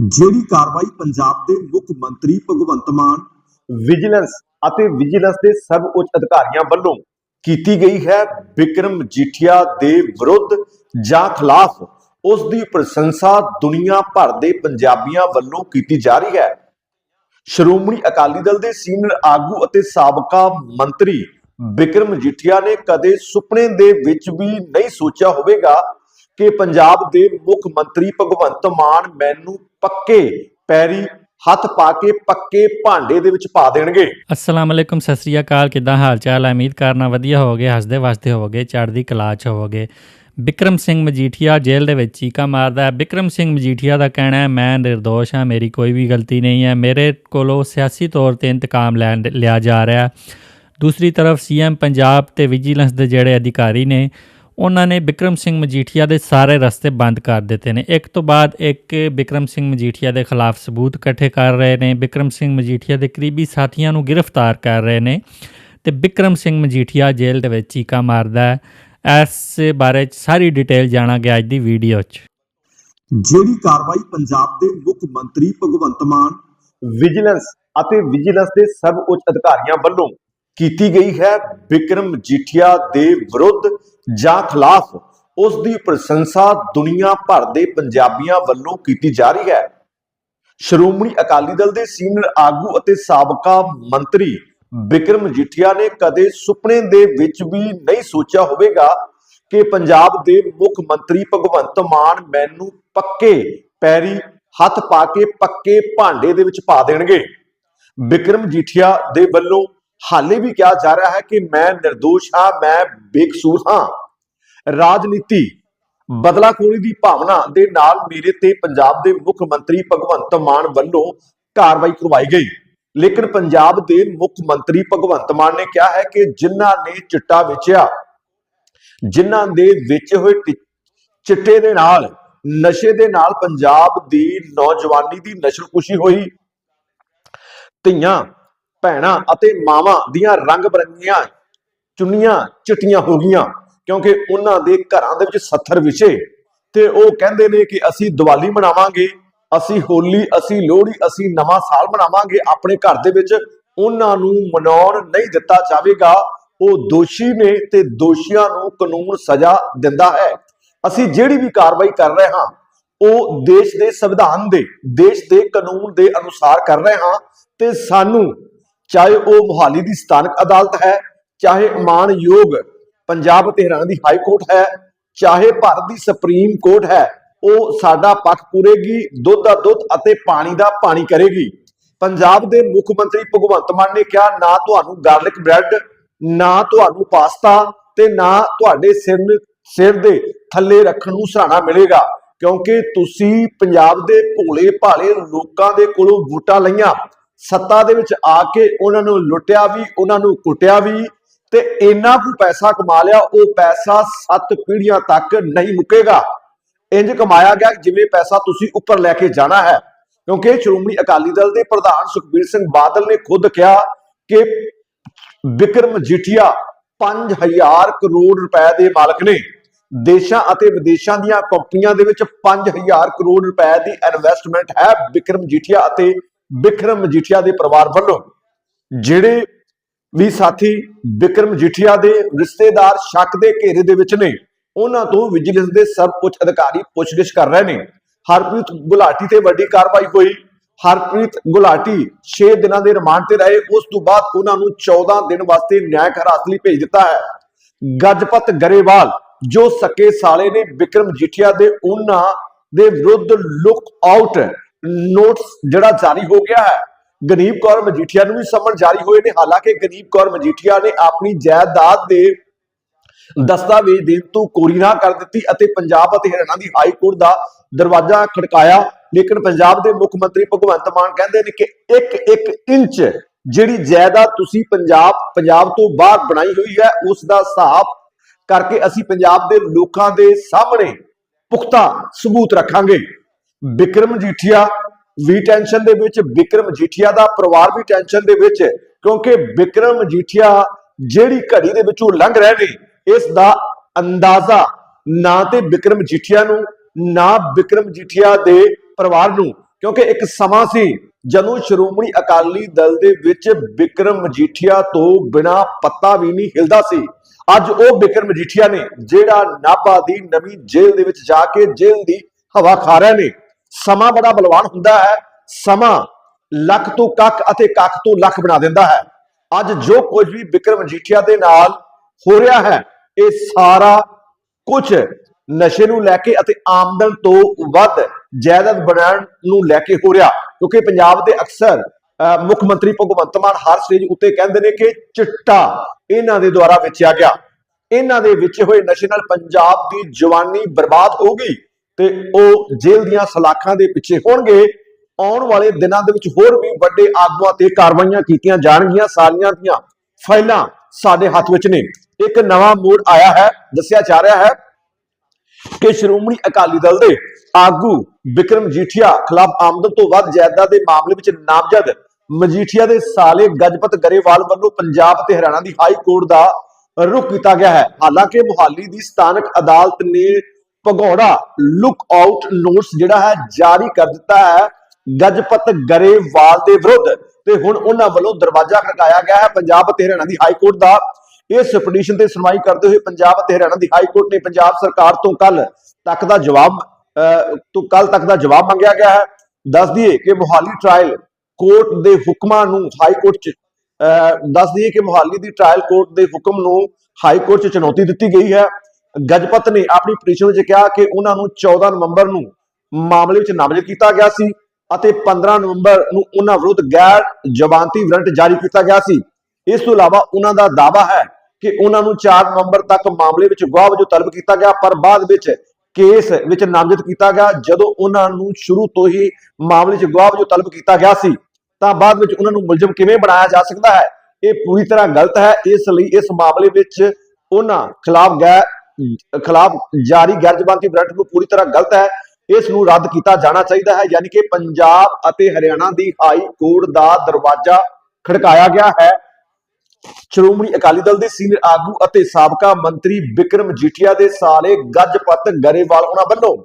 ਜਿਹੜੀ ਕਾਰਵਾਈ ਪੰਜਾਬ ਦੇ ਮੁੱਖ ਮੰਤਰੀ ਭਗਵੰਤ ਮਾਨ, ਵਿਜੀਲੈਂਸ ਅਤੇ ਵਿਜੀਲੈਂਸ ਦੇ ਸਰਵ ਉੱਚ ਅਧਿਕਾਰੀਆਂ ਵੱਲੋਂ ਕੀਤੀ ਗਈ ਹੈ, ਵਿਕਰਮ ਜੀਠੀਆ ਦੇ ਵਿਰੁੱਧ ਜਾਂ ਖਿਲਾਫ ਉਸ ਦੀ ਪ੍ਰਸ਼ੰਸਾ ਦੁਨੀਆ ਭਰ ਦੇ ਪੰਜਾਬੀਆਂ ਵੱਲੋਂ ਕੀਤੀ ਜਾ ਰਹੀ ਹੈ। ਸ਼੍ਰੋਮਣੀ ਅਕਾਲੀ ਦਲ ਦੇ ਸੀਨੀਅਰ ਆਗੂ ਅਤੇ ਸਾਬਕਾ ਮੰਤਰੀ ਵਿਕਰਮ ਜੀਠੀਆ ਨੇ ਕਦੇ ਸੁਪਨੇ ਦੇ ਵਿੱਚ ਵੀ ਨਹੀਂ ਸੋਚਿਆ ਹੋਵੇਗਾ ਕਿ ਪੰਜਾਬ ਦੇ ਮੁੱਖ ਮੰਤਰੀ ਭਗਵੰਤ ਮਾਨ ਮੈਨੂੰ ਪੱਕੇ ਪੈਰੀ ਹੱਥ ਪਾ ਕੇ ਪੱਕੇ ਭਾਂਡੇ ਦੇ ਵਿੱਚ ਪਾ ਦੇਣਗੇ। ਅਸਲਾਮ ਅਲੈਕੁਮ, ਸਤਿ ਸ੍ਰੀ ਅਕਾਲ, ਕਿੱਦਾਂ ਹਾਲ ਚਾਲ ਹੈ ਉਮੀਦ ਕਰਨਾ ਵਧੀਆ ਹੋਵੋਗੇ, ਹੱਸਦੇ ਵਸਦੇ ਹੋਵੋਗੇ, ਚੜ੍ਹਦੀ ਕਲਾ ਚ ਹੋਵੋਗੇ। ਬਿਕਰਮ ਸਿੰਘ ਮਜੀਠੀਆ ਜੇਲ੍ਹ ਦੇ ਵਿੱਚ ਚੀਕਾ ਮਾਰਦਾ ਹੈ। ਵਿਕਰਮ ਸਿੰਘ ਮਜੀਠੀਆ ਦਾ ਕਹਿਣਾ ਹੈ, ਮੈਂ નિર્ਦੋਸ਼ ਹਾਂ, ਮੇਰੀ ਕੋਈ ਵੀ ਗਲਤੀ ਨਹੀਂ ਹੈ। ਮੇਰੇ ਕੋਲੋਂ ਸਿਆਸੀ ਤੌਰ ਤੇ ਇੰਤਕਾਮ ਲੈਣ ਲਿਆ ਜਾ ਰਿਹਾ ਹੈ। ਦੂਸਰੀ ਤਰਫ ਸੀਐਮ ਪੰਜਾਬ ਤੇ ਵਿਜੀਲੈਂਸ ਦੇ ਜਿਹੜੇ ਅਧਿਕਾਰੀ ਨੇ ਉਹਨਾਂ ਨੇ ਵਿਕਰਮ ਸਿੰਘ ਮਜੀਠੀਆ ਦੇ ਸਾਰੇ ਰਸਤੇ ਬੰਦ ਕਰ ਦਿੱਤੇ ਨੇ। ਇੱਕ ਤੋਂ ਬਾਅਦ ਇੱਕ ਵਿਕਰਮ ਸਿੰਘ ਮਜੀਠੀਆ ਦੇ ਖਿਲਾਫ ਸਬੂਤ ਇਕੱਠੇ ਕਰ ਰਹੇ ਨੇ। ਵਿਕਰਮ ਸਿੰਘ ਮਜੀਠੀਆ ਦੇ ਕਰੀਬੀ ਸਾਥੀਆਂ ਨੂੰ ਗ੍ਰਿਫਤਾਰ ਕਰ ਰਹੇ ਨੇ ਤੇ ਵਿਕਰਮ ਸਿੰਘ ਮਜੀਠੀਆ ਜੇਲ੍ਹ ਦੇ ਵਿੱਚ ਚੀਕਾ ਮਾਰਦਾ ਹੈ। ਇਸ ਬਾਰੇ ਸਾਰੀ ਡਿਟੇਲ ਜਾਣਾਂਗੇ ਅੱਜ ਦੀ ਵੀਡੀਓ 'ਚ। ਜਿਹੜੀ ਕਾਰਵਾਈ ਪੰਜਾਬ ਦੇ ਮੁੱਖ ਮੰਤਰੀ ਭਗਵੰਤ ਮਾਨ, ਵਿਜੀਲੈਂਸ ਅਤੇ ਵਿਜੀਲੈਂਸ ਦੇ ਸਰਵ ਉੱਚ ਅਧਿਕਾਰੀਆਂ ਵੱਲੋਂ ਕੀਤੀ ਗਈ ਹੈ ਵਿਕਰਮ ਜੀਠੀਆ ਦੇ ਵਿਰੁੱਧ ਜਾਂ ਖਿਲਾਫ ਉਸ ਦੀ ਪ੍ਰਸ਼ੰਸਾ ਦੁਨੀਆ ਭਰ ਦੇ ਪੰਜਾਬੀਆਂ ਵੱਲੋਂ ਕੀਤੀ ਜਾ ਰਹੀ ਹੈ। ਸ਼੍ਰੋਮਣੀ ਅਕਾਲੀ ਦਲ ਦੇ ਸੀਨੀਅਰ ਆਗੂ ਅਤੇ ਸਾਬਕਾ ਮੰਤਰੀ ਵਿਕਰਮ ਜੀਠੀਆ ਨੇ ਕਦੇ ਸੁਪਨੇ ਦੇ ਵਿੱਚ ਵੀ ਨਹੀਂ ਸੋਚਿਆ ਹੋਵੇਗਾ ਕਿ ਪੰਜਾਬ ਦੇ ਮੁੱਖ ਮੰਤਰੀ ਭਗਵੰਤ ਮਾਨ ਮੈਨੂੰ ਪੱਕੇ ਪੈਰੀ ਹੱਥ ਪਾ ਕੇ ਪੱਕੇ ਭਾਂਡੇ ਦੇ ਵਿੱਚ ਪਾ ਦੇਣਗੇ। ਵਿਕਰਮ ਜੀਠੀਆ ਦੇ ਵੱਲੋਂ ਹਾਲੇ ਵੀ ਕਿਹਾ ਜਾ ਰਿਹਾ ਹੈ ਕਿ ਮੈਂ નિર્ਦੋਸ਼ ਹਾਂ, ਮੈਂ ਬੇਕਸੂਰ ਹਾਂ। ਰਾਜਨੀਤੀ ਬਦਲਾਖੋਰੀ ਦੀ ਭਾਵਨਾ ਦੇ ਨਾਲ ਮੇਰੇ ਤੇ ਪੰਜਾਬ ਦੇ ਮੁੱਖ ਮੰਤਰੀ ਭਗਵੰਤ ਮਾਨ ਵੱਲੋਂ ਕਾਰਵਾਈ ਕਰਵਾਈ ਗਈ। ਲੇਕਿਨ ਪੰਜਾਬ ਦੇ ਮੁੱਖ ਮੰਤਰੀ ਭਗਵੰਤ ਮਾਨ ਨੇ ਕਿਹਾ ਹੈ ਕਿ ਜਿਨ੍ਹਾਂ ਨੇ ਚਿੱਟਾ ਵੇਚਿਆ, ਜਿਨ੍ਹਾਂ ਦੇ ਵੇਚੇ ਹੋਏ ਚਿੱਟੇ ਦੇ ਨਾਲ, ਨਸ਼ੇ ਦੇ ਨਾਲ ਪੰਜਾਬ ਦੀ ਨੌਜਵਾਨੀ ਦੀ ਨਸ਼ਲਕੁਸ਼ੀ ਹੋਈ। ਧੀਆਂ ਭੈਣਾਂ ਅਤੇ ਮਾਵਾਂ ਦੀਆਂ ਰੰਗ ਬਰੰਗੀਆਂ ਚੁੰਨੀਆਂ ਚਿੱਟੀਆਂ ਹੋ ਗਈਆਂ, ਕਿਉਂਕਿ ਉਹਨਾਂ ਦੇ ਘਰਾਂ ਦੇ ਵਿੱਚ ਸੱਥਰ ਵਿਛੇ ਤੇ ਉਹ ਕਹਿੰਦੇ ਨੇ ਕਿ ਅਸੀਂ ਦੀਵਾਲੀ ਮਨਾਵਾਂਗੇ, ਅਸੀਂ ਹੋਲੀ, ਅਸੀਂ ਲੋਹੜੀ, ਅਸੀਂ ਨਵਾਂ ਸਾਲ ਮਨਾਵਾਂਗੇ, ਆਪਣੇ ਘਰ ਦੇ ਵਿੱਚ ਉਹਨਾਂ ਨੂੰ ਮਨਾਉਣ ਨਹੀਂ ਦਿੱਤਾ ਜਾਵੇਗਾ। ਉਹ ਦੋਸ਼ੀ ਨੇ ਤੇ ਦੋਸ਼ੀਆਂ ਨੂੰ ਕਾਨੂੰਨ ਸਜ਼ਾ ਦਿੰਦਾ ਹੈ। ਅਸੀਂ ਜਿਹੜੀ ਵੀ ਕਾਰਵਾਈ ਕਰ ਰਹੇ ਹਾਂ, ਉਹ ਦੇਸ਼ ਦੇ ਸੰਵਿਧਾਨ ਦੇ, ਦੇਸ਼ ਦੇ ਕਾਨੂੰਨ ਦੇ ਅਨੁਸਾਰ ਕਰ ਰਹੇ ਹਾਂ ਤੇ ਸਾਨੂੰ ਚਾਹੇ ਉਹ ਮੁਹਾਲੀ ਦੀ ਸਥਾਨਕ ਅਦਾਲਤ ਹੈ, ਚਾਹੇ ਮਾਨਯੋਗ ਪੰਜਾਬ ਅਤੇ ਹਰਿਆਣਾ ਦੀ ਹਾਈ ਕੋਰਟ ਹੈ, ਚਾਹੇ ਭਾਰਤ ਦੀ ਸੁਪਰੀਮ ਕੋਰਟ ਹੈ, ਉਹ ਸਾਡਾ ਪੱਖ ਪੂਰੇਗੀ, ਦੁੱਧ ਦਾ ਦੁੱਧ ਅਤੇ ਪਾਣੀ ਦਾ ਪਾਣੀ ਕਰੇਗੀ। ਪੰਜਾਬ ਦੇ ਮੁੱਖ ਮੰਤਰੀ ਭਗਵੰਤ ਮਾਨ ਨੇ ਕਿਹਾ, ਨਾ ਤੁਹਾਨੂੰ ਗਾਰਲਿਕ ਬ੍ਰੈਡ, ਨਾ ਤੁਹਾਨੂੰ ਪਾਸਤਾ ਤੇ ਨਾ ਤੁਹਾਡੇ ਸਿਰ ਸਿਰ ਦੇ ਥੱਲੇ ਰੱਖਣ ਨੂੰ ਸਹਾਰਾ ਮਿਲੇਗਾ, ਕਿਉਂਕਿ ਤੁਸੀਂ ਪੰਜਾਬ ਦੇ ਭੋਲੇ ਭਾਲੇ ਲੋਕਾਂ ਦੇ ਕੋਲੋਂ ਵੋਟਾਂ ਲਈਆਂ। ਸੱਤਾ ਦੇ ਵਿੱਚ ਆ ਕੇ ਉਹਨਾਂ ਨੂੰ ਲੁੱਟਿਆ ਵੀ, ਉਹਨਾਂ ਨੂੰ ਕੁੱਟਿਆ ਵੀ ਤੇ ਇੰਨਾ ਕੁ ਪੈਸਾ ਕਮਾ ਲਿਆ, ਉਹ ਪੈਸਾ ਸੱਤ ਪੀੜ੍ਹੀਆਂ ਤੱਕ ਨਹੀਂ ਮੁੱਕੇਗਾ। ਇੰਜ ਕਮਾਇਆ ਗਿਆ ਜਿਵੇਂ ਪੈਸਾ ਤੁਸੀਂ ਉੱਪਰ ਲੈ ਕੇ ਜਾਣਾ ਹੈ। ਕਿਉਂਕਿ ਸ਼੍ਰੋਮਣੀ ਅਕਾਲੀ ਦਲ ਦੇ ਪ੍ਰਧਾਨ ਸੁਖਬੀਰ ਸਿੰਘ ਬਾਦਲ ਨੇ ਖੁਦ ਕਿਹਾ ਕਿ ਵਿਕਰਮ ਜੀਠੀਆ 5000 ਕਰੋੜ ਰੁਪਏ ਦੇ ਮਾਲਕ ਨੇ। ਦੇਸ਼ਾਂ ਅਤੇ ਵਿਦੇਸ਼ਾਂ ਦੀਆਂ ਕੰਪਨੀਆਂ ਦੇ ਵਿੱਚ 5000 ਕਰੋੜ ਰੁਪਏ ਦੀ ਇਨਵੈਸਟਮੈਂਟ ਹੈ ਵਿਕਰਮ ਜੀਠੀਆ ਅਤੇ ਵਿਕਰਮ ਮਜੀਠੀਆ ਦੇ ਪਰਿਵਾਰ ਵੱਲੋਂ, ਜਿਹੜੇ ਵੀ ਸਾਥੀ ਵਿਕਰਮ ਜੀਠੀਆ ਦੇ ਰਿਸ਼ਤੇਦਾਰ ਸ਼ੱਕ ਦੇ ਘੇਰੇ ਦੇ ਵਿੱਚ ਨੇ, ਉਹਨਾਂ ਤੋਂ ਵਿਜੀਲੈਂਸ ਦੇ ਸਭ ਉੱਚ ਅਧਿਕਾਰੀ ਪੁੱਛਗਿੱਛ ਕਰ ਰਹੇ ਨੇ। ਹਰਪ੍ਰੀਤ ਗੁਲਾਟੀ ਤੇ ਵੱਡੀ ਕਾਰਵਾਈ ਹੋਈ। ਹਰਪ੍ਰੀਤ ਗੁਲਾਟੀ 6 ਦਿਨਾਂ ਦੇ ਰਿਮਾਂਡ ਤੇ ਰਹੇ। ਉਸ ਤੋਂ ਬਾਅਦ ਉਹਨਾਂ ਨੂੰ 14 ਦਿਨ ਵਾਸਤੇ ਨਿਆਂਇਕ ਹਰਾਸਤ ਲਈ ਭੇਜ ਦਿੱਤਾ ਹੈ। ਗੱਜਪਤ ਗਰੇਵਾਲ, ਜੋ ਸਕੇ ਸਾਲੇ ਨੇ ਵਿਕਰਮ ਜੀਠੀਆ ਦੇ ਉਹਨਾਂ ਦੇ ਵਿਰੁੱਧ ਲੁੱਕ ਆਊਟ ਨੋਟਿਸ ਜਿਹੜਾ ਜਾਰੀ ਹੋ ਗਿਆ ਹੈ। ਗਨੀਬ ਕੌਰ ਮਜੀਠੀਆ ਨੂੰ ਵੀ ਸਮਨ ਜਾਰੀ ਹੋਏ ਨੇ। ਹਾਲਾਂਕਿ ਗਨੀਬ ਕੌਰ ਮਜੀਠੀਆ ਨੇ ਆਪਣੀ ਜਾਇਦਾਦ ਦੇ ਦਸਤਾਵੇਜ਼ ਦੇਣ ਤੋਂ ਕੋਰੀ ਨਾ ਕਰ ਦਿੱਤੀ ਅਤੇ ਪੰਜਾਬ ਅਤੇ ਹਰਿਆਣਾ ਦੀ ਹਾਈ ਕੋਰਟ ਦਾ ਦਰਵਾਜ਼ਾ ਖੜਕਾਇਆ। ਲੇਕਿਨ ਪੰਜਾਬ ਦੇ ਮੁੱਖ ਮੰਤਰੀ ਭਗਵੰਤ ਮਾਨ ਕਹਿੰਦੇ ਨੇ ਕਿ ਇੱਕ ਇੱਕ ਇੰਚ ਜਿਹੜੀ ਜਾਇਦਾਦ ਤੁਸੀਂ ਪੰਜਾਬ ਪੰਜਾਬ ਤੋਂ ਬਾਹਰ ਬਣਾਈ ਹੋਈ ਹੈ, ਉਸ ਦਾ ਹਿਸਾਬ ਕਰਕੇ ਅਸੀਂ ਪੰਜਾਬ ਦੇ ਲੋਕਾਂ ਦੇ ਸਾਹਮਣੇ ਪੁਖਤਾ ਸਬੂਤ ਰੱਖਾਂਗੇ। ਵਿਕਰਮ ਜੀਠੀਆ ਵੀ ਟੈਨਸ਼ਨ ਦੇ ਵਿੱਚ, ਵਿਕਰਮ ਜੀਠੀਆ ਦਾ ਪਰਿਵਾਰ ਵੀ ਟੈਨਸ਼ਨ ਦੇ ਵਿੱਚ, ਕਿਉਂਕਿ ਵਿਕਰਮ ਜੀਠੀਆ ਜਿਹੜੀ ਘੜੀ ਦੇ ਵਿੱਚੋਂ ਲੰਘ ਰਹੇ ਨੇ ਇਸ ਦਾ ਅੰਦਾਜ਼ਾ ਨਾ ਤੇ ਵਿਕਰਮ ਜੀਠੀਆ ਨੂੰ, ਨਾ ਵਿਕਰਮ ਜੀਠੀਆ ਦੇ ਪਰਿਵਾਰ ਨੂੰ, ਕਿਉਂਕਿ ਇੱਕ ਸਮਾਂ ਸੀ ਜਦੋਂ ਸ਼੍ਰੋਮਣੀ ਅਕਾਲੀ ਦਲ ਦੇ ਵਿੱਚ ਵਿਕਰਮ ਮਜੀਠੀਆ ਤੋਂ ਬਿਨਾ ਪੱਤਾ ਵੀ ਨਹੀਂ ਹਿਲਦਾ ਸੀ। ਅੱਜ ਉਹ ਵਿਕਰਮ ਮਜੀਠੀਆ ਨੇ, ਜਿਹੜਾ ਨਾਭਾ ਦੀ ਨਵੀਂ ਜੇਲ੍ਹ ਦੇ ਵਿੱਚ ਜਾ ਕੇ ਜੇਲ੍ਹ ਦੀ ਹਵਾ ਖਾ ਰਹੇ ਨੇ। ਸਮਾਂ ਬੜਾ ਬਲਵਾਨ ਹੁੰਦਾ ਹੈ ਸਮਾਂ ਲੱਖ ਤੋਂ ਕੱਖ ਅਤੇ ਕੱਖ ਤੋਂ ਲੱਖ ਬਣਾ ਦਿੰਦਾ ਹੈ। ਅੱਜ ਜੋ ਕੁਝ ਵੀ ਵਿਕਰਮ ਮਜੀਠੀਆ ਦੇ ਨਾਲ ਹੋ ਰਿਹਾ ਹੈ ਇਹ ਸਾਰਾ ਕੁਝ ਨਸ਼ੇ ਨੂੰ ਲੈ ਕੇ ਅਤੇ ਆਮਦਨ ਤੋਂ ਵੱਧ ਜਾਇਦਾਦ ਬਣਾਉਣ ਨੂੰ ਲੈ ਕੇ ਹੋ ਰਿਹਾ। ਕਿਉਂਕਿ ਪੰਜਾਬ ਦੇ ਅਕਸਰ ਅਹ, ਮੁੱਖ ਮੰਤਰੀ ਭਗਵੰਤ ਮਾਨ ਹਰ ਸਟੇਜ ਉੱਤੇ ਕਹਿੰਦੇ ਨੇ ਕਿ ਚਿੱਟਾ ਇਹਨਾਂ ਦੇ ਦੁਆਰਾ ਵੇਚਿਆ ਗਿਆ। ਇਹਨਾਂ ਦੇ ਵਿੱਚ ਹੋਏ ਨਸ਼ੇ ਨਾਲ ਪੰਜਾਬ ਦੀ ਜਵਾਨੀ ਬਰਬਾਦ ਹੋ ਗਈ। ਤੇ ਉਹ ਜੇਲ੍ਹ ਦੀਆਂ ਸਲਾਖਾਂ ਦੇ ਪਿੱਛੇ ਹੋਣਗੇ। ਆਉਣ ਵਾਲੇ ਦਿਨਾਂ ਦੇ ਵਿੱਚ ਹੋਰ ਵੀ ਵੱਡੇ ਆਗੂਆਂ ਤੇ ਕਾਰਵਾਈਆਂ ਕੀਤੀਆਂ ਜਾਣਗੀਆਂ। ਸਾਰੀਆਂ ਦੀਆਂ ਫਾਈਲਾਂ ਸਾਡੇ ਹੱਥ ਵਿੱਚ ਨੇ। ਇੱਕ ਨਵਾਂ ਮੋੜ ਆਇਆ ਹੈ, ਦੱਸਿਆ ਜਾ ਰਿਹਾ ਹੈ ਕਿ ਸ਼੍ਰੋਮਣੀ ਅਕਾਲੀ ਦਲ ਦੇ ਆਗੂ ਵਿਕਰਮ ਜੀਠੀਆ ਖਿਲਾਫ ਆਮਦਨ ਤੋਂ ਵੱਧ ਜਾਇਦਾਦ ਦੇ ਮਾਮਲੇ ਵਿੱਚ ਨਾਮਜ਼ਦ ਮਜੀਠੀਆ ਦੇ ਸਾਲੇ ਗਜਪਤ ਗਰੇਵਾਲ ਵੱਲੋਂ ਪੰਜਾਬ ਤੇ ਹਰਿਆਣਾ ਦੀ ਹਾਈ ਕੋਰਟ ਦਾ ਰੁਖ ਕੀਤਾ ਗਿਆ ਹੈ। ਹਾਲਾਂਕਿ ਮੁਹਾਲੀ ਦੀ ਸਥਾਨਕ ਅਦਾਲਤ ਨੇ ਭਗੌੜਾ ਲੁੱਕ ਆਊਟ ਨੋਟਸ ਜਿਹੜਾ ਹੈ ਜਾਰੀ ਕਰ ਦਿੱਤਾ ਹੈ ਗਜਪਤ ਗਰੇਵਾਲ ਦੇ ਵਿਰੁੱਧ। ਤੇ ਹੁਣ ਉਹਨਾਂ ਵੱਲੋਂ ਦਰਵਾਜ਼ਾ ਖੜਕਾਇਆ ਗਿਆ ਹੈ ਪੰਜਾਬ ਤੇ ਹਰਿਆਣਾ ਦੀ ਹਾਈ ਕੋਰਟ ਦਾ। ਇਸ ਪਟੀਸ਼ਨ ਤੇ ਸੁਣਵਾਈ ਕਰਦੇ ਹੋਏ ਪੰਜਾਬ ਅਤੇ ਹਰਿਆਣਾ ਦੀ ਹਾਈ ਕੋਰਟ ਨੇ ਪੰਜਾਬ ਸਰਕਾਰ ਤੋਂ ਕੱਲ ਤੱਕ ਦਾ ਜਵਾਬ ਤੋਂ ਕੱਲ ਤੱਕ ਦਾ ਜਵਾਬ ਮੰਗਿਆ ਗਿਆ ਹੈ। ਦੱਸ ਦਈਏ ਕਿ ਮੁਹਾਲੀ ਟ੍ਰਾਇਲ ਕੋਰਟ ਦੇ ਹੁਕਮਾਂ ਨੂੰ ਹਾਈ ਕੋਰਟ ਚ ਅਹ, ਦੱਸ ਦਈਏ ਕਿ ਮੁਹਾਲੀ ਦੀ ਟ੍ਰਾਇਲ ਕੋਰਟ ਦੇ ਹੁਕਮ ਨੂੰ ਹਾਈ ਕੋਰਟ ਚ ਚੁਣੌਤੀ ਦਿੱਤੀ ਗਈ ਹੈ। ਗਜਪਤ ਨੇ ਆਪਣੀ ਪਟੀਸ਼ਨ ਵਿੱਚ ਕਿਹਾ ਕਿ ਉਹਨਾਂ ਨੂੰ 14 ਨਵੰਬਰ ਨੂੰ ਮਾਮਲੇ ਵਿੱਚ ਨਾਮਜ਼ਦ ਕੀਤਾ ਗਿਆ ਸੀ ਅਤੇ 15 ਨਵੰਬਰ ਨੂੰ ਉਹਨਾਂ ਵਿਰੁੱਧ ਗੈਰ ਜ਼ਬਾਨਤੀ ਵਾਰੰਟ ਜਾਰੀ ਕੀਤਾ ਗਿਆ ਸੀ। ਇਸ ਤੋਂ ਇਲਾਵਾ ਉਹਨਾਂ ਦਾ ਦਾਅਵਾ ਹੈ ਕਿ ਉਹਨਾਂ ਨੂੰ 4 ਨਵੰਬਰ ਤੱਕ ਮਾਮਲੇ ਵਿੱਚ ਗਵਾਹ ਵਜੋਂ ਤਲਬ ਕੀਤਾ ਗਿਆ, ਪਰ ਬਾਅਦ ਵਿੱਚ ਕੇਸ ਵਿੱਚ ਨਾਮਜ਼ਦ ਕੀਤਾ ਗਿਆ। ਜਦੋਂ ਉਹਨਾਂ ਨੂੰ ਸ਼ੁਰੂ ਤੋਂ ਹੀ ਮਾਮਲੇ 'ਚ ਗਵਾਹ ਵਜੋਂ ਤਲਬ ਕੀਤਾ ਗਿਆ ਸੀ, ਤਾਂ ਬਾਅਦ ਵਿੱਚ ਉਹਨਾਂ ਨੂੰ ਮੁਲਜ਼ਮ ਕਿਵੇਂ ਬਣਾਇਆ ਜਾ ਸਕਦਾ ਹੈ? ਇਹ ਪੂਰੀ ਤਰ੍ਹਾਂ ਗਲਤ ਹੈ। ਇਸ ਲਈ ਇਸ ਮਾਮਲੇ ਵਿੱਚ ਉਹਨਾਂ ਖਿਲਾਫ ਗੈਰ ਖਿਲਾਫ ਜਾਰੀ ਗੈਰ ਜ਼ਬਾਨਤੀ ਵਾਰੰਟ ਨੂੰ ਪੂਰੀ ਤਰ੍ਹਾਂ ਗਲਤ ਹੈ। ਇਸ ਨੂੰ ਰੱਦ ਕੀਤਾ ਜਾਣਾ ਚਾਹੀਦਾ ਹੈ, ਯਾਨੀ ਕਿ ਪੰਜਾਬ ਅਤੇ ਹਰਿਆਣਾ ਦੀ ਹਾਈ ਕੋਰਟ ਦਾ ਦਰਵਾਜ਼ਾ ਖੜਕਾਇਆ ਗਿਆ ਹੈ। ਸ਼੍ਰੋਮਣੀ ਅਕਾਲੀ ਦਲ ਦੇ ਸੀਨੀਅਰ ਆਗੂ ਅਤੇ ਸਾਬਕਾ ਮੰਤਰੀ ਵਿਕਰਮ ਜੀਠੀਆ ਦੇ ਸਾਲੇ ਗੱਜਪਤ ਗਰੇਵਾਲ ਉਹਨਾਂ ਵੱਲੋਂ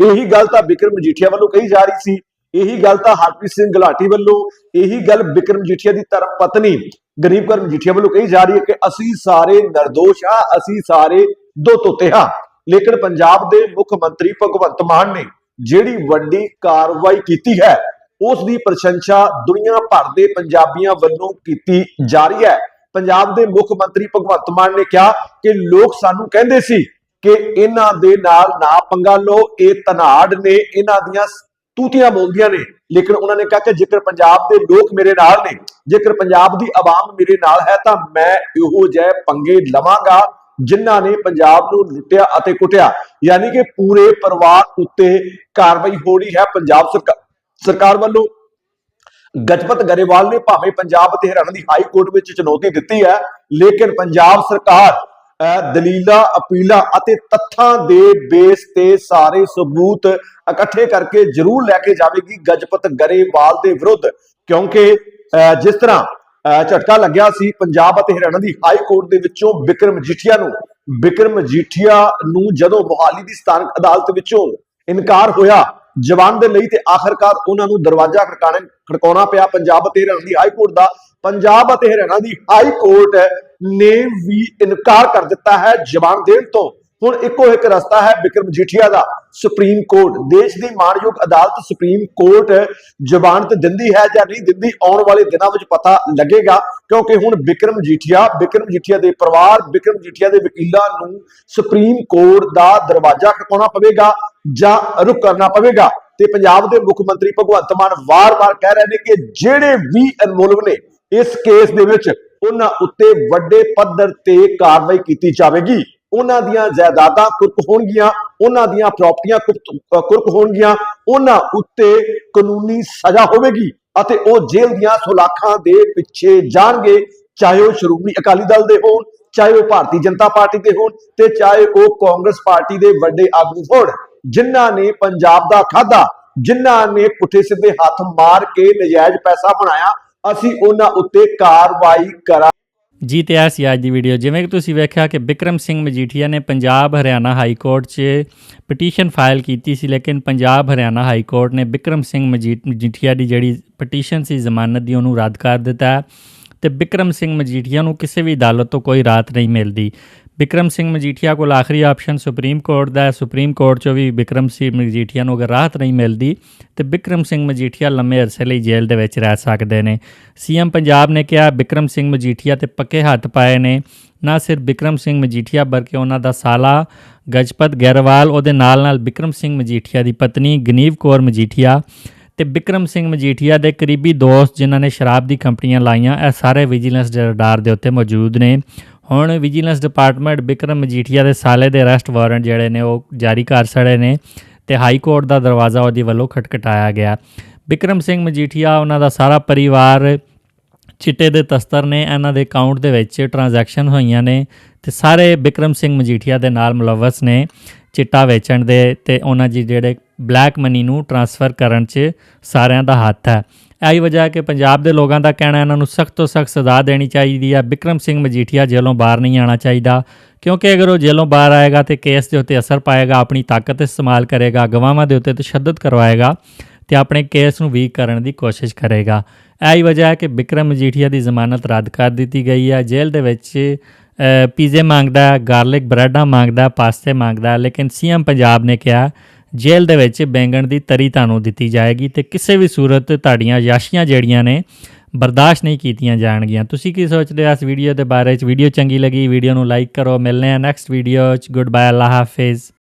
ਇਹੀ ਗੱਲ ਤਾਂ ਵਿਕਰਮ ਜੀਠੀਆ ਵੱਲੋਂ ਕਹੀ ਜਾ ਰਹੀ ਸੀ। ਇਹੀ ਗੱਲ ਤਾਂ ਹਰਪ੍ਰੀਤ ਸਿੰਘ ਗੁਲਾਟੀ ਵੱਲੋਂ, ਇਹੀ ਗੱਲ ਵਿਕਰਮ ਜੀਠੀਆ ਦੀ ਧਰਮ ਪਤਨੀ ਗਰੀਬ ਕਰ ਮਜੀਠੀਆ ਵੱਲੋਂ ਕਹੀ ਜਾ ਰਹੀ ਹੈ ਕਿ ਅਸੀਂ ਸਾਰੇ ਨਿਰਦੋਸ਼ ਆ ਅਸੀਂ ਸਾਰੇ ਦੋ ਤੋਤੇ ਹਾਂ ਲੇਕਿਨ ਪੰਜਾਬ ਦੇ ਮੁੱਖ ਮੰਤਰੀ ਭਗਵੰਤ ਮਾਨ ਨੇ ਜਿਹੜੀ ਵੱਡੀ ਕਾਰਵਾਈ ਕੀਤੀ ਹੈ, ਉਸ ਦੀ ਪ੍ਰਸ਼ੰਸਾ ਦੁਨੀਆ ਭਰ ਦੇ ਪੰਜਾਬੀਆਂ ਵੱਲੋਂ ਕੀਤੀ ਜਾ ਰਹੀ ਹੈ। ਪੰਜਾਬ ਦੇ ਮੁੱਖ ਮੰਤਰੀ ਭਗਵੰਤ ਮਾਨ ਨੇ ਕਿਹਾ ਕਿ ਲੋਕ ਸਾਨੂੰ ਕਹਿੰਦੇ ਸੀ ਕਿ ਇਹਨਾਂ ਦੇ ਨਾਲ ਨਾ ਪੰਗਾ ਲਓ, ਇਹ ਤਨਾੜ ਨੇ, ਇਹਨਾਂ ਦੀਆਂ ਤੂਤੀਆਂ ਬੋਲਦੀਆਂ ਨੇ। ਲੇਕਿਨ ਉਹਨਾਂ ਨੇ ਕਿਹਾ ਕਿ ਜੇਕਰ ਪੰਜਾਬ ਦੇ ਲੋਕ ਮੇਰੇ ਨਾਲ ਨੇ, ਜੇਕਰ ਪੰਜਾਬ ਦੀ ਆਵਾਮ ਮੇਰੇ ਨਾਲ ਹੈ ਤਾਂ ਮੈਂ ਇਹੋ ਜਿਹੇ ਪੰਗੇ ਲਵਾਂਗਾ। ਜਿਨ੍ਹਾਂ ਨੇ ਪੰਜਾਬ ਨੂੰ ਲੁੱਟਿਆ ਅਤੇ ਕੁੱਟਿਆ। ਯਾਨੀ ਕਿ ਪੂਰੇ ਪਰਿਵਾਰ ਉੱਤੇ ਕਾਰਵਾਈ ਹੋ ਰਹੀ ਹੈ ਪੰਜਾਬ ਸਰਕਾਰ ਸਰਕਾਰ ਵੱਲੋਂ। ਗਜਪਤ ਗਰੇਵਾਲ ਨੇ ਭਾਵੇਂ ਪੰਜਾਬ ਅਤੇ ਹਰਿਆਣਾ ਦੀ ਹਾਈ ਕੋਰਟ ਵਿੱਚ ਚੁਣੌਤੀ ਦਿੱਤੀ ਹੈ ਲੇਕਿਨ ਪੰਜਾਬ ਸਰਕਾਰ ਅਹ, ਦਲੀਲਾਂ ਅਪੀਲਾਂ ਅਤੇ ਤੱਥਾਂ ਦੇ ਬੇਸ ਤੇ ਸਾਰੇ ਸਬੂਤ ਇਕੱਠੇ ਕਰਕੇ ਜ਼ਰੂਰ ਲੈ ਕੇ ਜਾਵੇਗੀ ਗਜਪਤ ਗਰੇਵਾਲ ਦੇ ਵਿਰੁੱਧ। ਕਿਉਂਕਿ ਅਹ, ਜਿਸ ਤਰ੍ਹਾਂ ਝਟਕਾ ਲੱਗਿਆ ਸੀ ਪੰਜਾਬ ਅਤੇ ਹਰਿਆਣਾ ਦੀ ਹਾਈ ਕੋਰਟ ਦੇ ਵਿੱਚੋਂ ਬਿਕਰਮ ਜੀਠੀਆ ਨੂੰ। ਵਿਕਰਮ ਜੀਠੀਆ ਨੂੰ ਜਦੋਂ ਮੁਹਾਲੀ ਦੀ ਸਥਾਨਕ ਅਦਾਲਤ ਵਿੱਚੋਂ ਇਨਕਾਰ ਹੋਇਆ, ਜਵਾਨ ਦੇ ਲਈ ਤੇ ਆਖਰਕਾਰ ਉਹਨਾਂ ਨੂੰ ਦਰਵਾਜ਼ਾ ਖੜਕਾਣਾ ਖੜਕਾਉਣਾ ਪਿਆ ਪੰਜਾਬ ਅਤੇ ਹਰਿਆਣਾ ਦੀ ਹਾਈ ਕੋਰਟ ਦਾ। ਪੰਜਾਬ ਅਤੇ ਹਰਿਆਣਾ ਦੀ ਹਾਈ ਕੋਰਟ ਨੇ ਵੀ ਇਨਕਾਰ ਕਰ ਦਿੱਤਾ ਹੈ ਜਵਾਨ ਦੇਣ ਤੋਂ। ਹੁਣ ਇੱਕੋ ਇੱਕ ਰਸਤਾ ਹੈ ਵਿਕਰਮ ਜੀਠੀਆ ਦਾ, ਸੁਪਰੀਮ ਕੋਰਟ। ਦੇਸ਼ ਦੀ ਮਾਣਯੋਗ ਅਦਾਲਤ ਸੁਪਰੀਮ ਕੋਰਟ ਜ਼ਮਾਨਤ ਦਿੰਦੀ ਹੈ ਜਾਂ ਨਹੀਂ ਦਿੰਦੀ, ਆਉਣ ਵਾਲੇ ਦਿਨਾਂ ਵਿੱਚ ਪਤਾ ਲੱਗੇਗਾ, ਕਿਉਂਕਿ ਹੁਣ ਵਿਕਰਮ ਜੀਠੀਆ ਵਿਕਰਮ ਜੀਠੀਆ ਦੇ ਪਰਿਵਾਰ, ਵਿਕਰਮ ਜੀਠੀਆ ਦੇ ਵਕੀਲਾਂ ਨੂੰ ਸੁਪਰੀਮ ਕੋਰਟ ਦਾ ਦਰਵਾਜ਼ਾ ਖੜਕਾਉਣਾ ਪਵੇਗਾ ਜਾਂ ਰੁਕ ਕਰਨਾ ਪਵੇਗਾ। ਤੇ ਪੰਜਾਬ ਦੇ ਮੁੱਖ ਮੰਤਰੀ ਭਗਵੰਤ ਮਾਨ ਵਾਰ-ਵਾਰ ਕਹਿ ਰਹੇ ਨੇ ਕਿ ਜਿਹੜੇ ਵੀ ਇਨਵੋਲਵ ਨੇ, ਇਸ ਕੇਸ ਦੇ ਵਿੱਚ ਉਹਨਾਂ ਉੱਤੇ ਵੱਡੇ ਪੱਧਰ ਤੇ ਕਾਰਵਾਈ ਕੀਤੀ ਜਾਵੇਗੀ। ਉਹਨਾਂ ਦੀਆਂ ਜਾਇਦਾਦਾਂ ਕੁਰਕ ਹੋਣਗੀਆਂ, ਉਹਨਾਂ ਦੀਆਂ ਪ੍ਰਾਪਰਟੀਆਂ ਕੁਰਕ ਹੋਣਗੀਆਂ, ਉਹਨਾਂ ਉੱਤੇ ਕਾਨੂੰਨੀ ਸਜ਼ਾ ਹੋਵੇਗੀ ਅਤੇ ਉਹ ਜੇਲ੍ਹ ਦੀਆਂ ਸੁਲਾਖਾਂ ਦੇ ਪਿੱਛੇ ਜਾਣਗੇ, ਚਾਹੇ ਉਹ ਸ਼੍ਰੋਮਣੀ ਅਕਾਲੀ ਦਲ ਦੇ ਹੋਣ, ਚਾਹੇ ਉਹ ਭਾਰਤੀ ਜਨਤਾ ਪਾਰਟੀ ਦੇ ਹੋਣ ਤੇ ਚਾਹੇ ਉਹ ਕਾਂਗਰਸ ਪਾਰਟੀ ਦੇ ਵੱਡੇ ਆਗੂ ਹੋਣ। ਜਿਨ੍ਹਾਂ ਨੇ ਪੰਜਾਬ ਦਾ ਖਾਦਾ ਜਿਨ੍ਹਾਂ ਨੇ ਪੁੱਠੇ ਸਿੱਧੇ ਹੱਥ ਮਾਰ ਕੇ ਨਜਾਇਜ਼ ਪੈਸਾ ਬਣਾਇਆ, ਅਸੀਂ ਉਹਨਾਂ ਉੱਤੇ ਕਾਰਵਾਈ ਕਰਾਂ ਜੀ ਤੇ ਐ ਸੀ ਅੱਜ ਦੀ ਵੀਡੀਓ ਜਿਵੇਂ ਕਿ ਤੁਸੀਂ ਵੇਖਿਆ ਕਿ ਬਿਕਰਮ ਸਿੰਘ ਮਜੀਠੀਆ ਨੇ ਪੰਜਾਬ ਹਰਿਆਣਾ ਹਾਈ ਕੋਰਟ 'ਚ ਪਟੀਸ਼ਨ ਫਾਈਲ ਕੀਤੀ ਸੀ, ਲੇਕਿਨ ਪੰਜਾਬ ਹਰਿਆਣਾ ਹਾਈ ਕੋਰਟ ਨੇ ਬਿਕਰਮ ਸਿੰਘ ਮਜੀ- ਮਜੀਠੀਆ ਦੀ ਜਿਹੜੀ ਪਟੀਸ਼ਨ ਸੀ ਜ਼ਮਾਨਤ ਦੀ, ਉਹਨੂੰ ਰੱਦ ਕਰ ਦਿੱਤਾ ਹੈ ਤੇ ਬਿਕਰਮ ਸਿੰਘ ਮਜੀਠੀਆ ਨੂੰ ਕਿਸੇ ਵੀ ਅਦਾਲਤ ਤੋਂ ਕੋਈ ਰਾਹਤ ਨਹੀਂ ਮਿਲਦੀ। ਬਿਕਰਮ ਸਿੰਘ ਮਜੀਠੀਆ ਕੋਲ ਆਖਰੀ ਆਪਸ਼ਨ ਸੁਪਰੀਮ ਕੋਰਟ ਦਾ ਹੈ। ਸੁਪਰੀਮ ਕੋਰਟ 'ਚੋਂ ਵੀ ਬਿਕਰਮ ਸਿੰਘ ਮਜੀਠੀਆ ਨੂੰ ਅਗਰ ਰਾਹਤ ਨਹੀਂ ਮਿਲਦੀ, ਤੇ ਬਿਕਰਮ ਸਿੰਘ ਮਜੀਠੀਆ ਲੰਮੇ ਅਰਸੇ ਲਈ ਜੇਲ੍ਹ ਦੇ ਵਿੱਚ ਰਹਿ ਸਕਦੇ ਨੇ। ਸੀਐਮ ਪੰਜਾਬ ਨੇ ਕਿਹਾ, ਬਿਕਰਮ ਸਿੰਘ ਮਜੀਠੀਆ ਤੇ ਪੱਕੇ ਹੱਥ ਪਾਏ ਨੇ। ਨਾ ਸਿਰਫ ਬਿਕਰਮ ਸਿੰਘ ਮਜੀਠੀਆ, ਬਲਕਿ ਉਹਨਾਂ ਦਾ ਸਾਲਾ ਗਜਪਤ ਗੈਰਵਾਲ ਉਹਦੇ ਨਾਲ ਨਾਲ ਬਿਕਰਮ ਸਿੰਘ ਮਜੀਠੀਆ ਦੀ ਪਤਨੀ ਗਨੀਵ ਕੌਰ ਮਜੀਠੀਆ ਤੇ ਬਿਕਰਮ ਸਿੰਘ ਮਜੀਠੀਆ ਦੇ ਕਰੀਬੀ ਦੋਸਤ ਜਿਨ੍ਹਾਂ ਨੇ ਸ਼ਰਾਬ ਦੀ ਕੰਪਨੀਆਂ ਲਾਈਆਂ, ਇਹ ਸਾਰੇ ਵਿਜੀਲੈਂਸ ਦੇ ਰਡਾਰ ਦੇ ਉੱਤੇ ਮੌਜੂਦ ਨੇ। ਹੁਣ ਵਿਜੀਲੈਂਸ ਡਿਪਾਰਟਮੈਂਟ ਬਿਕਰਮ ਮਜੀਠੀਆ ਦੇ ਸਾਲੇ ਦੇ ਅਰੈਸਟ ਵਾਰੰਟ ਜਿਹੜੇ ਨੇ ਉਹ ਜਾਰੀ ਕਰ ਸੜੇ ਨੇ ਤੇ ਹਾਈ ਕੋਰਟ ਦਾ ਦਰਵਾਜ਼ਾ ਉਹਦੀ ਵੱਲੋਂ ਖਟਖਟਾਇਆ ਗਿਆ। ਬਿਕਰਮ ਸਿੰਘ ਮਜੀਠੀਆ ਉਹਨਾਂ ਦਾ ਸਾਰਾ ਪਰਿਵਾਰ ਚਿੱਟੇ ਦੇ ਤਸਤਰ ਨੇ, ਇਹਨਾਂ ਦੇ ਅਕਾਊਂਟ ਦੇ ਵਿੱਚ ਟ੍ਰਾਂਜੈਕਸ਼ਨ ਹੋਈਆਂ ਨੇ ਤੇ ਸਾਰੇ ਬਿਕਰਮ ਸਿੰਘ ਮਜੀਠੀਆ ਦੇ ਨਾਲ ਮੁਲਵਸ ਨੇ ਚਿੱਟਾ ਵੇਚਣ ਦੇ ਤੇ ਉਹਨਾਂ ਜੀ ਜਿਹੜੇ ਬਲੈਕ ਮਨੀ ਨੂੰ ਟ੍ਰਾਂਸਫਰ ਕਰਨ 'ਚ ਸਾਰਿਆਂ ਦਾ ਹੱਥ ਹੈ। ਇਹੀ ਵਜ੍ਹਾ ਹੈ ਕਿ ਪੰਜਾਬ ਦੇ ਲੋਕਾਂ ਦਾ ਕਹਿਣਾ ਇਹਨਾਂ ਨੂੰ ਸਖਤ ਤੋਂ ਸਖਤ ਸਜ਼ਾ ਦੇਣੀ ਚਾਹੀਦੀ ਹੈ। ਬਿਕਰਮ ਸਿੰਘ ਮਜੀਠੀਆ ਜੇਲੋਂ ਬਾਹਰ ਨਹੀਂ ਆਣਾ ਚਾਹੀਦਾ, ਕਿਉਂਕਿ ਅਗਰ ਉਹ ਜੇਲ੍ਹੋਂ ਬਾਹਰ ਆਏਗਾ ਤੇ ਕੇਸ ਦੇ ਉੱਤੇ ਅਸਰ ਪਾਏਗਾ, ਆਪਣੀ ਤਾਕਤ ਇਸਤੇਮਾਲ ਕਰੇਗਾ ਗਵਾਹਾਂ ਦੇ ਉੱਤੇ ਤਸ਼ੱਦਦ ਕਰਵਾਏਗਾ ਤੇ ਆਪਣੇ ਕੇਸ ਨੂੰ ਵੀਕ ਕਰਨ ਦੀ ਕੋਸ਼ਿਸ਼ ਕਰੇਗਾ। ਇਹੀ ਵਜ੍ਹਾ ਹੈ ਕਿ ਬਿਕਰਮ ਮਜੀਠੀਆ ਦੀ ਜ਼ਮਾਨਤ ਰੱਦ ਕਰ ਦਿੱਤੀ ਗਈ ਹੈ। ਜੇਲ੍ਹ ਦੇ ਵਿੱਚ ਪੀਜ਼ੇ ਮੰਗਦਾ, ਗਾਰਲਿਕ ਬ੍ਰੈਡਾਂ ਮੰਗਦਾ, ਪਾਸਤੇ ਮੰਗਦਾ ਹੈ ਲੇਕਿਨ ਸੀਐਮ ਪੰਜਾਬ ਨੇ ਕਿਹਾ ਜੇਲ੍ਹ ਦੇ ਵਿੱਚ ਬੈਂਗਣ ਦੀ ਤਰੀ ਤੁਹਾਨੂੰ ਦਿੱਤੀ ਜਾਏਗੀ ਤੇ ਕਿਸੇ ਵੀ ਸੂਰਤ ਤੁਹਾਡੀਆਂ ਯਾਸ਼ੀਆਂ ਜਿਹੜੀਆਂ ਨੇ ਬਰਦਾਸ਼ਤ ਨਹੀਂ ਕੀਤੀਆਂ ਜਾਣਗੀਆਂ। ਤੁਸੀਂ ਕੀ ਸੋਚਦੇ ਹੋ ਇਸ ਵੀਡੀਓ ਦੇ ਬਾਰੇ? ਚ ਵੀਡੀਓ ਚੰਗੀ ਲੱਗੀ, ਵੀਡੀਓ ਨੂੰ ਲਾਈਕ ਕਰੋ। ਮਿਲਨੇ ਆ ਨੈਕਸਟ ਵੀਡੀਓ ਚ। ਗੁੱਡ ਬਾਏ ਅੱਲਾ ਹਾਫਿਜ਼।